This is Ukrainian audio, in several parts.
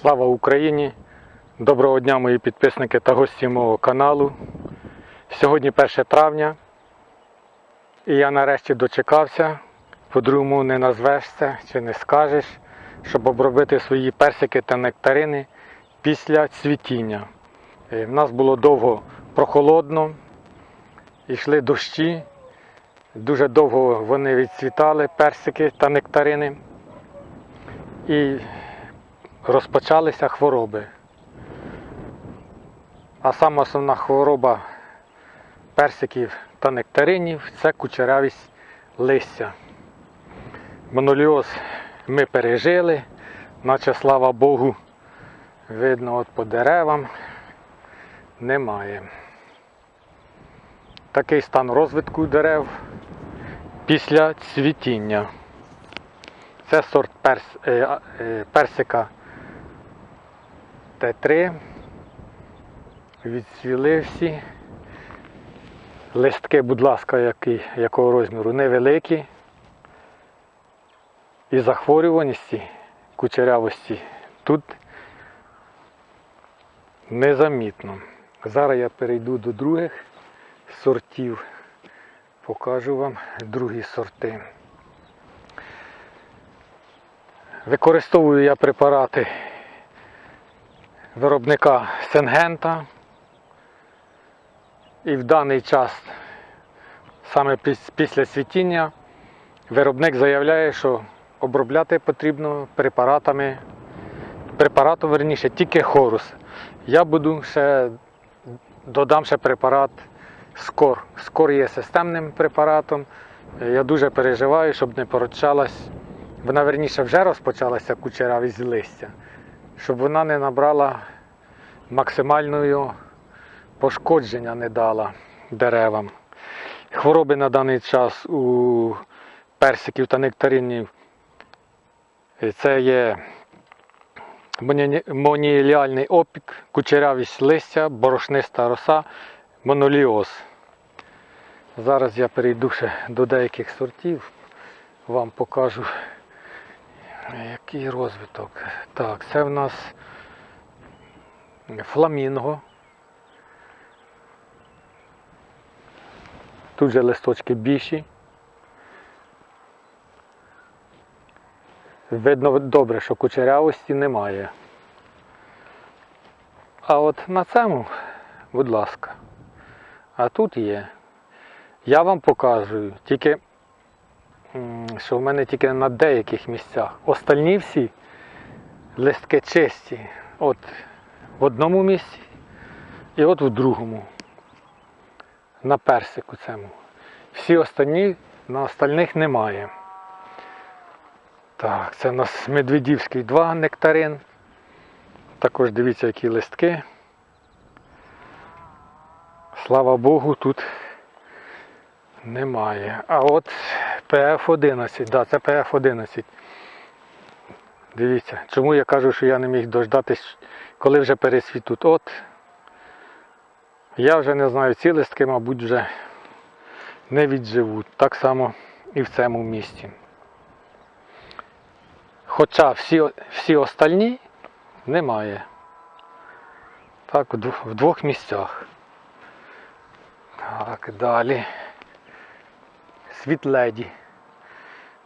Слава Україні! Доброго дня, мої підписники та гості мого каналу. Сьогодні 1 травня. І я нарешті дочекався. По-другому не назвешся чи не скажеш, щоб обробити свої персики та нектарини після цвітіння. Е, В нас було довго прохолодно, йшли дощі. Дуже довго вони відцвітали, персики та нектарини. І розпочалися хвороби. А сама основна хвороба персиків та нектаринів це кучерявість листя. Моноліоз ми пережили, наче слава Богу, видно от по деревам немає. Такий стан розвитку дерев після цвітіння. Це сорт перс, е, е, персика Т3. Відцвіли всі. Листки, будь ласка, які, якого розміру, невеликі. І захворюваності, кучерявості тут незамітно. Зараз я перейду до других сортів. Покажу вам другі сорти. Використовую я препарати виробника Сенгента. І в даний час, саме після цвітіння, виробник заявляє, що обробляти потрібно препаратами, препаратом верніше, тільки хорус. Я буду ще додам ще препарат Скор. Скор є системним препаратом. Я дуже переживаю, щоб не поручалась. Вона верніше вже розпочалася кучеравість листя, щоб вона не набрала максимального пошкодження не дала деревам. Хвороби на даний час у персиків та нектаринів це є моні- моніеліальний опік, кучерявість листя, борошниста роса, моноліоз. Зараз я перейду ще до деяких сортів, вам покажу, який розвиток. Так, це в нас фламінго. Тут же листочки більші. Видно добре, що кучерявості немає. А от на цьому, будь ласка, а тут є. Я вам показую тільки, що в мене тільки на деяких місцях. Остальні всі листки чисті. От в одному місці і от в другому на персику цьому. Всі останні, на остальних немає. Так, це у нас Медведівський 2 нектарин. Також дивіться, які листки. Слава Богу, тут немає. А от ПФ-11, да, це ПФ-11. Дивіться, чому я кажу, що я не міг дождатись, коли вже пересвітуть. От я вже не знаю, ці листки, мабуть, вже не відживуть. Так само і в цьому місці. Хоча всі, всі остальні немає. Так, в двох місцях. Так, далі. Світледі.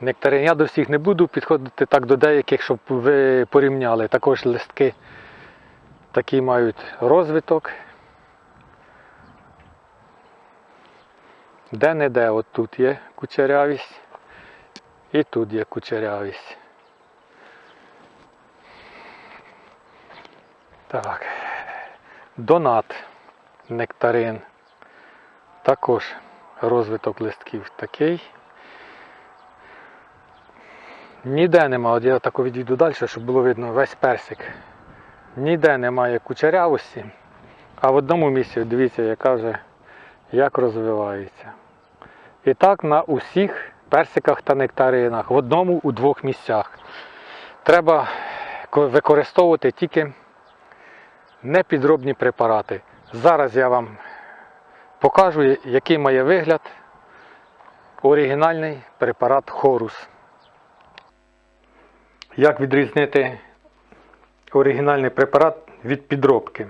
Нектарин я до всіх не буду підходити так до деяких, щоб ви порівняли. Також листки такі мають розвиток. Де-не-де, от тут є кучерявість і тут є кучерявість. Так. Донат нектарин. Також розвиток листків такий. Ніде нема, от я тако відійду далі, щоб було видно весь персик. Ніде немає кучерявості, а в одному місці, дивіться, яка вже як розвивається. І так на усіх персиках та нектаринах, в одному у двох місцях. Треба використовувати тільки непідробні препарати. Зараз я вам покажу, який має вигляд оригінальний препарат Хорус. Як відрізнити оригінальний препарат від підробки.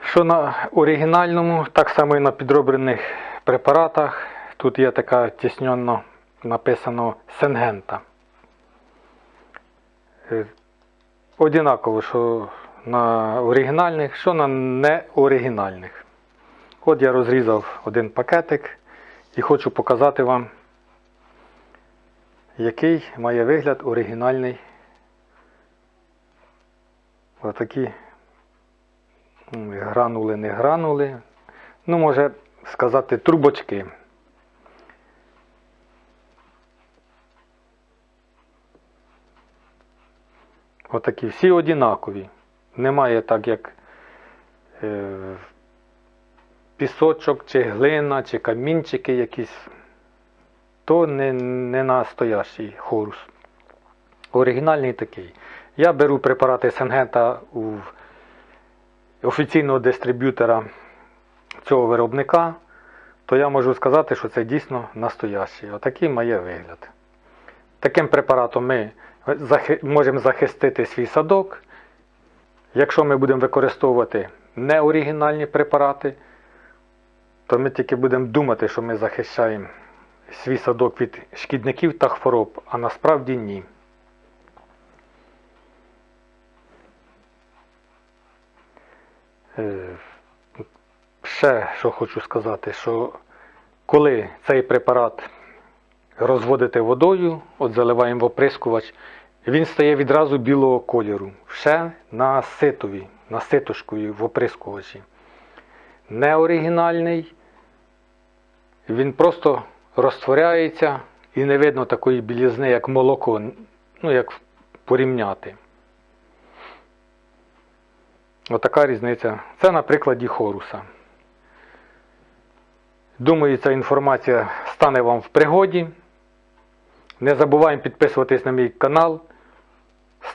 Що на оригінальному, так само і на підроблених препаратах. Тут є така тісньонно написано Сенгента. Е, Одинаково, що на оригінальних, що на неоригінальних. От я розрізав один пакетик і хочу показати вам, який має вигляд оригінальний. Отакі гранули, не гранули. Ну, може сказати, трубочки. Отакі всі однакові. Немає так, як е, пісочок, чи глина, чи камінчики якісь. То не, не настоящий хорус. Оригінальний такий. Я беру препарати Сенгента у офіційного дистриб'ютора цього виробника, то я можу сказати, що це дійсно настоящий. Отакий має вигляд. Таким препаратом ми можемо захистити свій садок. Якщо ми будемо використовувати неоригінальні препарати, то ми тільки будемо думати, що ми захищаємо свій садок від шкідників та хвороб, а насправді ні. Е, Ще що хочу сказати, що коли цей препарат розводити водою, от заливаємо в оприскувач, він стає відразу білого кольору. Ще на ситові, на ситошкові в оприскувачі. Неоригінальний, він просто розтворяється і не видно такої білізни, як молоко, ну як порівняти. Отака різниця. Це на прикладі хоруса. Думаю, ця інформація стане вам в пригоді. Не забуваємо підписуватись на мій канал,